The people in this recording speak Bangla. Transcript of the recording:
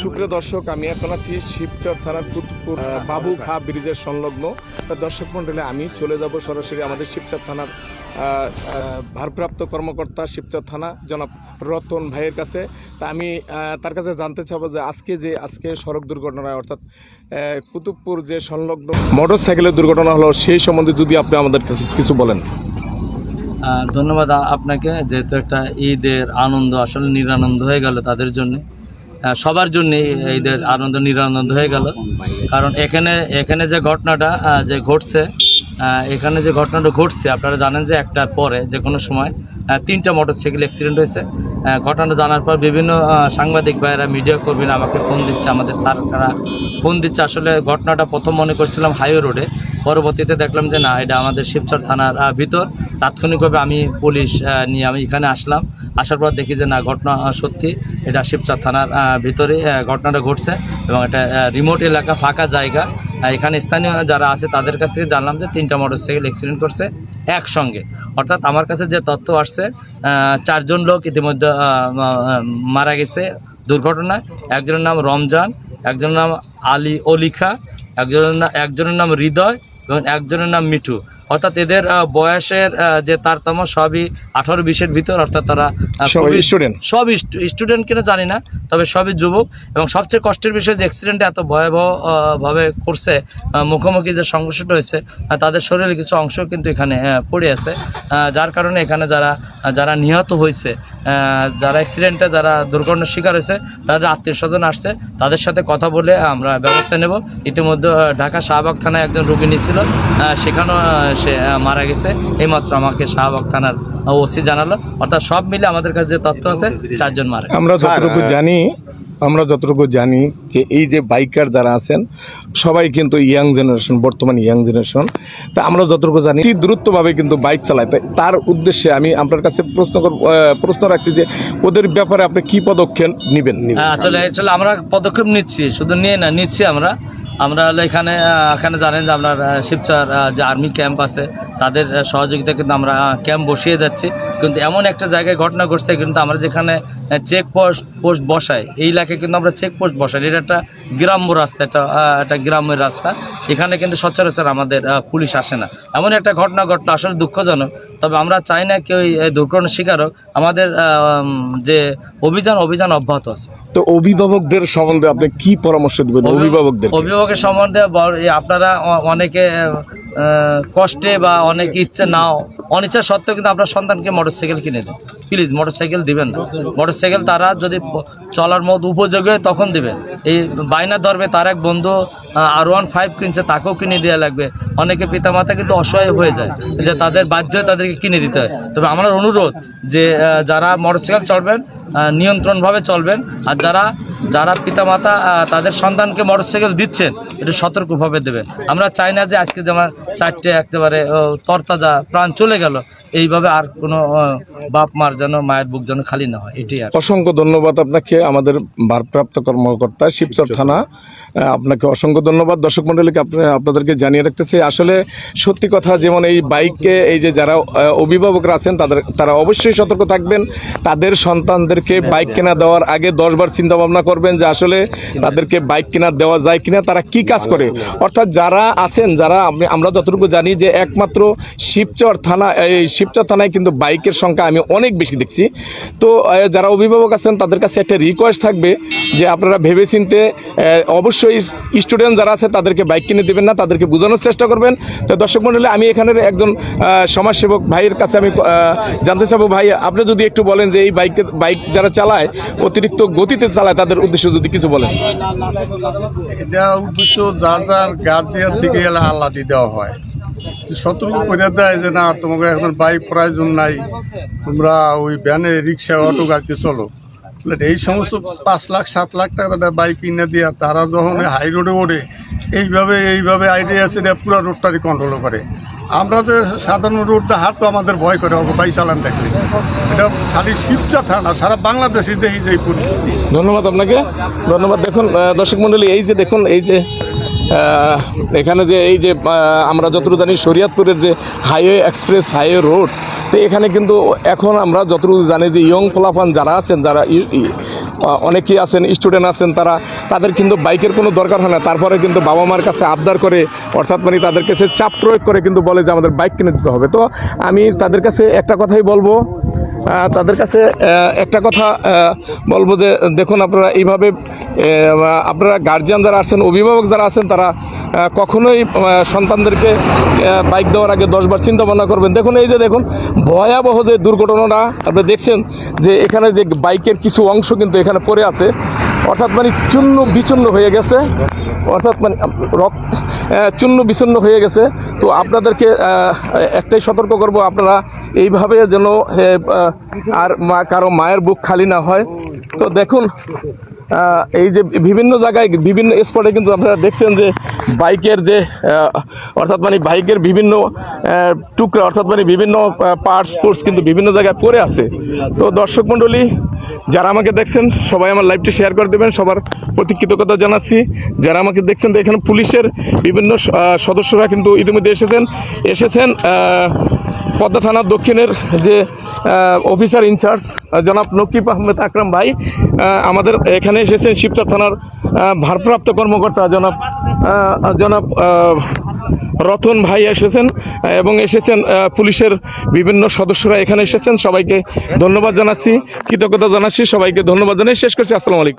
সুপ্রিয় দর্শক, আমি এখন আছি শিবচর থানার কুতুবপুর বাবু খা ব্রিজের সংলগ্ন। দর্শক মন্ডলে, আমি চলে যাব সরাসরি আমাদের শিবচর থানার ভারপ্রাপ্ত কর্মকর্তা শিবচর থানা জনাব রতন ভাইয়ের কাছে। তা আমি তার কাছে জানতে চাবো যে আজকে যে, আজকে সড়ক দুর্ঘটনায় অর্থাৎ কুতুবপুর যে সংলগ্ন মোটর সাইকেলের দুর্ঘটনা হলো, সেই সম্বন্ধে যদি আপনি আমাদের কাছে কিছু বলেন। ধন্যবাদ আপনাকে, যেহেতু একটা ঈদের আনন্দ, আসলে নিরানন্দ হয়ে গেল তাদের জন্য। সবার জন্য ঈদের আনন্দ নিরানন্দ হয়ে গেল। কারণ এখানে এখানে যে ঘটনাটা যে ঘটছে এখানে যে ঘটনাটা ঘটছে, আপনারা জানেন যে একটার পরে যে কোনো সময় তিনটা মোটরসাইকেল অ্যাক্সিডেন্ট হয়েছে। ঘটনাটা জানার পর বিভিন্ন সাংবাদিক ভাইয়েরা মিডিয়া কর্মীরা আমাকে ফোন দিচ্ছে, আমাদের স্যাররা ফোন দিচ্ছে। আসলে ঘটনাটা প্রথম মনে করছিলাম হাইওয়ে রোডে পরবর্তীতে দেখলাম যে না, এটা আমাদের শিবচর থানার ভিতর। তাৎক্ষণিকভাবে আমি পুলিশ নিয়ে আমি এখানে আসলাম। আসার পর দেখি যে না, ঘটনা সত্যি। এটা শিবচর থানার ভিতরে ঘটনাটা ঘটছে এবং এটা রিমোট এলাকা, ফাঁকা জায়গা। এখানে স্থানীয় যারা আছে তাদের কাছ থেকে জানলাম যে তিনটা মোটরসাইকেল অ্যাক্সিডেন্ট করছে একসঙ্গে। অর্থাৎ আমার কাছে যে তথ্য আসছে চারজন লোক ইতিমধ্যে মারা গেছে দুর্ঘটনায়। একজনের নাম রমজান, একজনের নাম আলী, অলিখা, একজনের নাম একজনের নাম হৃদয় এবং একজনের নাম মিঠু। অর্থাৎ এদের বয়সের যে তারতম্য সবই আঠারো বিশের ভিতর অর্থাৎ তারা সবাই স্টুডেন্ট সব স্টুডেন্ট কিনা জানি না তবে সবই যুবক। এবং সবচেয়ে কষ্টের বিষয় যে অ্যাক্সিডেন্টে এত ভয়াবহ ভাবে করছে মুখোমুখি যে সংঘর্ষটা হয়েছে তাদের শরীরে কিছু অংশ কিন্তু এখানে পড়ে আছে। যার কারণে এখানে যারা যারা নিহত হয়েছে যারা অ্যাক্সিডেন্টে যারা দুর্ঘটনার শিকার হয়েছে তাদের আত্মীয় স্বজন আসছে তাদের সাথে কথা বলে আমরা ব্যবস্থা নেব। ইতিমধ্যে ঢাকা শাহবাগ থানায় একজন রোগী নিয়েছিল সেখানেও সে মারা গেছে। এইমাত্র আমাকে শাহবাগ থানার ওসি জানালো। অর্থাৎ সব মিলে আমাদের কাছে যে তথ্য আছে চারজন মারা আমরা যতটুকু জানি আমরা যতটুকু জানি যে এই যে বাইকার যারা আছেন সবাই কিন্তু ইয়াং জেনারেশন বর্তমান ইয়াং জেনারেশন। তা আমরা যতটুকু জানি অতি দ্রুতভাবে কিন্তু বাইক চালায়। তাই তার উদ্দেশ্যে আমি আপনার কাছে প্রশ্ন কর- আহ, প্রশ্ন রাখছি যে ওদের ব্যাপারে আপনি কি পদক্ষেপ নেবেন? আসলে আসলে আমরা পদক্ষেপ নিচ্ছি। শুধু নিয়ে না নিচ্ছি আমরা। আমরা এখানে এখানে জানেন যে আপনার শিবচর যে আর্মি ক্যাম্প আছে, তাদের সহযোগিতা কিন্তু আমরা ক্যাম্প বসিয়ে যাচ্ছি কিন্তু এমন একটা জায়গায় ঘটনা ঘটছে কিন্তু আমরা যেখানে চেক পোস্ট পোস্ট বসাই এই এলাকায় কিন্তু আমরা চেক পোস্ট বসাই এটা একটা গ্রাম্য রাস্তা একটা আহ, একটা গ্রামের রাস্তা। এখানে কিন্তু সচরাচর আমাদের পুলিশ আসে না। এমন একটা ঘটনা ঘটলো আসলে দুঃখজনক। তবে আমরা চাই না কেউ এই দুর্ঘটনার শিকার হোক। আমাদের যে অভিযান অভিযান অব্যাহত আছে। তো অভিভাবকদের সম্বন্ধে আপনি কি পরামর্শ দেবেন অভিভাবকদের? অভিভাবকের সম্বন্ধে আপনারা অনেকে কষ্টে বা অনেক ইচ্ছে নাও অনিচ্ছা সত্ত্বেও কিন্তু আপনার সন্তানকে মোটরসাইকেল কিনে দেন। প্লিজ, মোটরসাইকেল দিবেন না। মোটরসাইকেল তারা যদি চলার মত উপযোগী হয় তখন দিবেন। এই বাইনা ধরবে তার এক বন্ধু আর ওয়ান ফাইভ কিনছে, তাকেও কিনে দেওয়া লাগবে। অনেকে পিতামাতা কিন্তু অসহায় হয়ে যায় যে তাদের বাধ্য তাদেরকে কিনে দিতে হয়। তবে আমার অনুরোধ যে যারা মোটরসাইকেল চলবেন নিয়ন্ত্রণভাবে চলবেন। আর যারা যারা পিতামাতা তাদের সন্তানকে মোটরসাইকেল দিচ্ছেন, এটা সতর্কভাবে দেবেন। আমরা চাই না যে আজকে যেমন চারটে একেবারে তরতাজা প্রাণ চলে গেল, এইভাবে আর কোনো বাপ মার যেন মায়ের বুক যেন খালি না হয়, এটাই আর অসংখ্য ধন্যবাদ আপনাকে, আমাদের ভারপ্রাপ্ত কর্মকর্তা শিবচর থানা। আপনাকে অসংখ্য ধন্যবাদ। দর্শক মন্ডলীকে আপনাদেরকে জানিয়ে রাখতেছি, আসলে সত্যি কথা যেমন এই বাইকে এই যে যারা অভিভাবকরা আছেন, তাদের, তারা অবশ্যই সতর্ক থাকবেন। তাদের সন্তানদেরকে বাইক কেনা দেওয়ার আগে দশবার চিন্তা ভাবনা করবেন যে আসলে তাদেরকে বাইক কেনা দেওয়া যায় কিনা তারা কি কাজ করে? অর্থাৎ যারা আছেন যারা আমরা যতটুকু জানি যে একমাত্র শিবচর থানা এই শিবচর থানায় কিন্তু বাইকের সংখ্যা আমি অনেক বেশি দেখছি। তো যারা অভিভাবক আছেন তাদের কাছে একটা রিকোয়েস্ট থাকবে যে আপনারা ভেবেচিন্তে অবশ্যই স্টুডেন্ট যারা আছে তাদেরকে বাইক কিনে দেবেন না তাদেরকে বোঝানোর চেষ্টা করবেন। তো দর্শক মন্ডলী আমি এখানের একজন সমাজসেবক ভাইয়ের কাছে আমি জানতে চাবো ভাই আপনি যদি একটু বলেন যে এই বাইকের বাইক যারা চালায়, অতিরিক্ত গতিতে চালায়, তাদের উদ্দেশ্য যদি কিছু বলেন। উদ্দেশ্য যা যার গার্জিয়ান দিকে গেলে আল্লাদি দেওয়া হয়। সতর্ক করে দেয় যে, না, তোমাকে এখন বাইক প্রয়োজন নাই। তোমরা ওই ভ্যানে রিক্সা অটো গাড়িতে চলো। এই সমস্ত পাঁচ লাখ, সাত লাখ টাকা বাইক কিনে দিয়া, তারা যখন হাই রোডে ওঠে, এইভাবে এইভাবে আইডিয়া আছে পুরো রোডটারই কন্ট্রোল করে। আমরা যে সাধারণ রোডটা হাত তো আমাদের ভয় করে বাইক চালান দেখলে। এটা খালি শিবচা থানা, সারা বাংলাদেশে দেখি যে পরিস্থিতি। ধন্যবাদ আপনাকে। ধন্যবাদ। দেখুন দর্শক মন্ডলী, এই যে দেখুন, এই যে এখানে যে এই যে আমরা যতটুকু জানি শরীয়তপুরের যে হাইওয়ে এক্সপ্রেস, হাইওয়ে রোড, তো এখানে কিন্তু এখন আমরা যতটুকু জানি যে ইয়ং ফলাফান যারা আছেন, যারা অনেকেই আছেন, স্টুডেন্ট আছেন, তারা, তাদের কিন্তু বাইকের কোনো দরকার হয় না। তারপরে কিন্তু বাবা মার কাছে আবদার করে, অর্থাৎ মানে তাদের কাছে চাপ প্রয়োগ করে কিন্তু বলে যে আমাদের বাইক কিনে দিতে হবে। তো আমি তাদের কাছে একটা কথাই বলব তাদের কাছে একটা কথা বলব যে, দেখুন আপনারা এইভাবে আপনারা গার্জিয়ান যারা আছেন, অভিভাবক যারা আছেন, তারা কখনোই সন্তানদেরকে বাইক দেওয়ার আগে দশবার চিন্তা ভাবনা করবেন। দেখুন, এই যে দেখুন, ভয়াবহ যে দুর্ঘটনাটা আপনি দেখছেন, যে এখানে যে বাইকের কিছু অংশ কিন্তু এখানে পড়ে আছে, অর্থাৎ মানে চূর্ণ বিচূর্ণ হয়ে গেছে, অর্থাৎ মানে রক্ত আহ, বিচ্ছন্ন হয়ে গেছে। তো আপনাদেরকে একটাই সতর্ক করব আপনারা এইভাবে যেন আর মা কারও মায়ের বুক খালি না হয়। তো দেখুন এই যে বিভিন্ন জায়গায় বিভিন্ন স্পটে কিন্তু আপনারা দেখছেন যে বাইকের যে অর্থাৎ মানে বাইকের বিভিন্ন টুকরা, অর্থাৎ মানে বিভিন্ন পার্টস স্পোর্টস কিন্তু বিভিন্ন জায়গায় পরে আছে। তো দর্শক মণ্ডলী, যারা আমাকে দেখছেন, সবাই আমার লাইভটি শেয়ার করে দেবেন, সবার প্রতি কৃতজ্ঞতা জানাচ্ছি। যারা আমাকে দেখছেন এখানে পুলিশের বিভিন্ন সদস্যরা কিন্তু ইতিমধ্যে এসেছেন। এসেছেন পদ্মা থানার দক্ষিণের যে অফিসার ইনচার্জ জনাব নকিব আহমেদ আকরাম ভাই আমাদের এখানে এসেছেন শিবচর থানার ভারপ্রাপ্ত কর্মকর্তা জনাব জনাব রতন ভাই এসেছেন, এবং এসেছেন পুলিশের বিভিন্ন সদস্যরা এখানে এসেছেন, সবাইকে ধন্যবাদ জানাচ্ছি, কৃতজ্ঞতা জানাচ্ছি, সবাইকে ধন্যবাদ জানাই শেষ করছি, আসসালামু আলাইকুম।